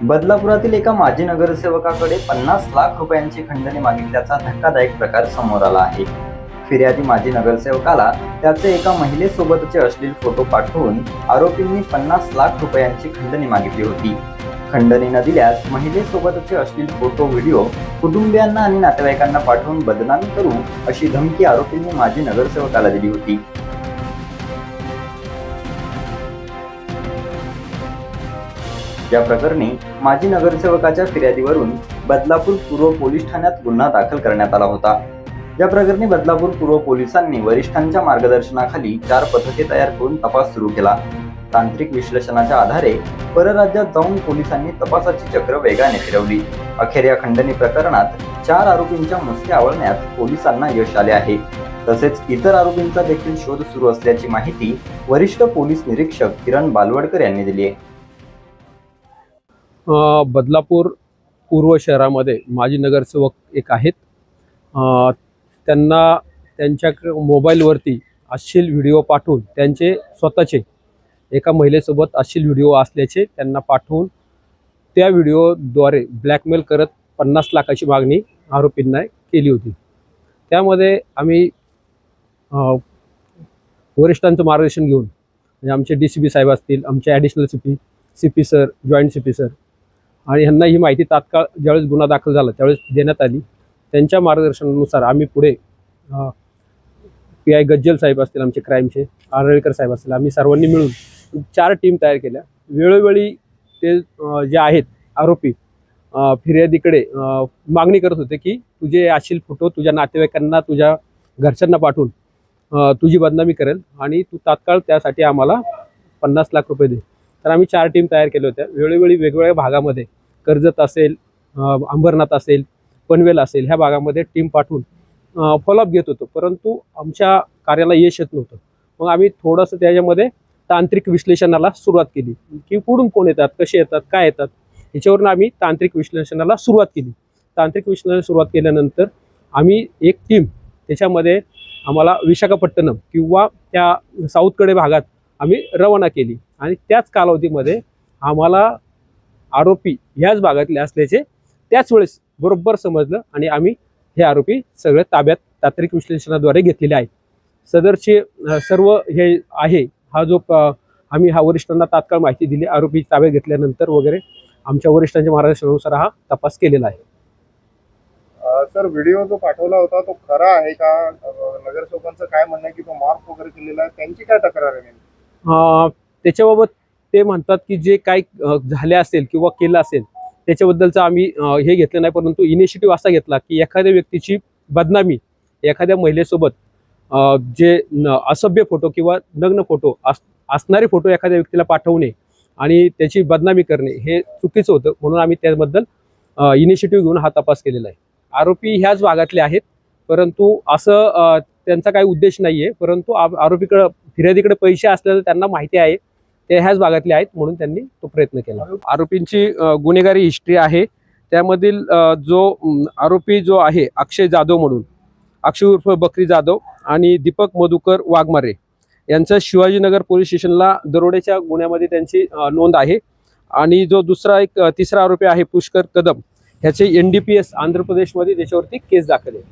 बदलापुरातील एका माजी नगरसेवकाकडे पन्नास लाख रुपयांची खंडणी मागितल्याचा धक्कादायक प्रकार समोर आला आहे. फिर्यादी माजी नगरसेवकाला त्याचे एका महिलेसोबतचे अश्लील फोटो पाठवून आरोपींनी पन्नास लाख रुपयांची खंडणी मागितली होती. खंडणी न दिल्यास महिलेसोबतचे अश्लील फोटो व्हिडिओ कुटुंबियांना आणि नातेवाईकांना पाठवून बदनामी करू अशी धमकी आरोपींनी माजी नगरसेवकाला दिली होती. या प्रकरणी माजी नगरसेवकाच्या फिर्यादीवरून बदलापूर पूर्व पोलीस ठाण्यात गुन्हा दाखल करण्यात आला होता. या प्रकरणी बदलापूर पूर्व पोलिसांनी वरिष्ठांच्या मार्गदर्शनाखाली चार पथके तयार करून तपास सुरू केला. तांत्रिक विश्लेषणाच्या आधारे परराज्यात जाऊन पोलिसांनी तपासाची चक्र वेगाने फिरवली. अखेर या खंडणी प्रकरणात चार आरोपींच्या मुसक्या आवळण्यात पोलिसांना यश आले आहे. तसेच इतर आरोपींचा देखील शोध सुरू असल्याची माहिती वरिष्ठ पोलीस निरीक्षक किरण बालवडकर यांनी दिली आहे. बदलापूर पूर्व शहरामध्ये माजी नगरसेवक एक आहेत. त्यांना त्यांच्या मोबाईलवरती अश्लील व्हिडिओ पाठवून त्यांचे स्वतःचे एका महिलेसोबत अश्लील व्हिडिओ असल्याचे त्यांना पाठवून त्या व्हिडिओद्वारे ब्लॅकमेल करत पन्नास लाखाची मागणी आरोपींना केली होती. त्यामध्ये आम्ही वरिष्ठांचं मार्गदर्शन घेऊन म्हणजे आमचे डी सी बी साहेब असतील आमचे additional C P C P sir joint C P sir आणि ह्यांना ही माहिती तात्काळ ज्यावेळेस गुन्हा दाखल झाला त्यावेळेस देण्यात आली. त्यांच्या मार्गदर्शनानुसार आम्ही पुढे पी आय गज्जल साहेब असतील आमचे क्राईमचे आरळकर साहेब असतील आम्ही सर्वांनी मिळून चार टीम तयार केल्या. वेळोवेळी ते जे आहेत आरोपी फिर्यादीकडे मागणी करत होते की तुझे अशील फोटो तुझ्या नातेवाईकांना तुझ्या घरच्यांना पाठवून तुझी बदनामी करेल आणि तू तात्काळ त्यासाठी आम्हाला पन्नास लाख रुपये दे. तर आम्ही चार टीम तयार केल्या होत्या. वेळोवेळी वेगवेगळ्या भागामध्ये कर्जत असेल अंबरनाथ असेल पनवेल असेल ह्या भागामध्ये टीम पाठवून फॉलोअप घेत होतो. परंतु आमच्या कार्याला यश येत नव्हतं. मग आम्ही थोडंसं त्याच्यामध्ये तांत्रिक विश्लेषणाला सुरुवात केली. की कुठून कोण येतात कसे येतात काय येतात याच्यावरून आम्ही तांत्रिक विश्लेषणाला सुरुवात केली. तांत्रिक विश्लेषणाला सुरुवात केल्यानंतर आम्ही एक टीम त्याच्यामध्ये आम्हाला विशाखापट्टणम किंवा त्या साऊथकडे भागात आम्ही रवाना केली. आणि त्याच कालावधीमध्ये आम्हाला आरोपी ह्याच भागातले असल्याचे त्याच वेळेस बरोबर समजलं आणि आम्ही हे आरोपी सगळे ताब्यात तांत्रिक विश्लेषणाद्वारे घेतलेले आहेत. सदरचे सर्व हे आहे. हा जो आम्ही हा वरिष्ठांना तात्काळ माहिती दिली आरोपी ताब्यात घेतल्यानंतर वगैरे आमच्या वरिष्ठांच्या मार्गदर्शनानुसार हा तपास केलेला आहे. सर व्हिडिओ जो पाठवला होता तो खरा आहे का? नगरसेवकांचं काय म्हणणं आहे की तो मार्क वगैरे केलेला आहे? त्यांची काय तक्रार आहे त्याच्याबाबत ते म्हणतात की जे काही झाले असेल किंवा केलं असेल त्याच्याबद्दलचं आम्ही हे घेतलं नाही. परंतु इनिशिएटिव्ह असा घेतला की एखाद्या व्यक्तीची बदनामी एखाद्या महिलेसोबत जे असभ्य फोटो किंवा नग्न फोटो अस असणारे फोटो एखाद्या व्यक्तीला पाठवणे आणि त्याची बदनामी करणे हे चुकीचं होतं. म्हणून आम्ही त्याबद्दल इनिशिएटिव्ह घेऊन हा तपास केलेला आहे. आरोपी ह्याच भागातले आहेत. परंतु असं त्यांचा काही उद्देश नाही आहे परंतु आरोपीकडं फिर्यादीकडे पैसे असल्याचं त्यांना माहिती आहे. ते ह्याच भागातले आहेत म्हणून त्यांनी तो प्रयत्न केला. आरोपींची गुन्हेगारी हिस्ट्री आहे. त्यामधील जो आरोपी जो आहे अक्षय जाधव म्हणून अक्षय उर्फ बकरी जाधव आणि दीपक मधुकर वाघमारे यांचा शिवाजीनगर पोलीस स्टेशनला दरोड्याच्या गुन्ह्यामध्ये त्यांची नोंद आहे. आणि जो दुसरा एक तिसरा आरोपी आहे पुष्कर कदम ह्याचे N D P S Andhra प्रदेशमध्ये त्याच्यावरती केस दाखल आहे.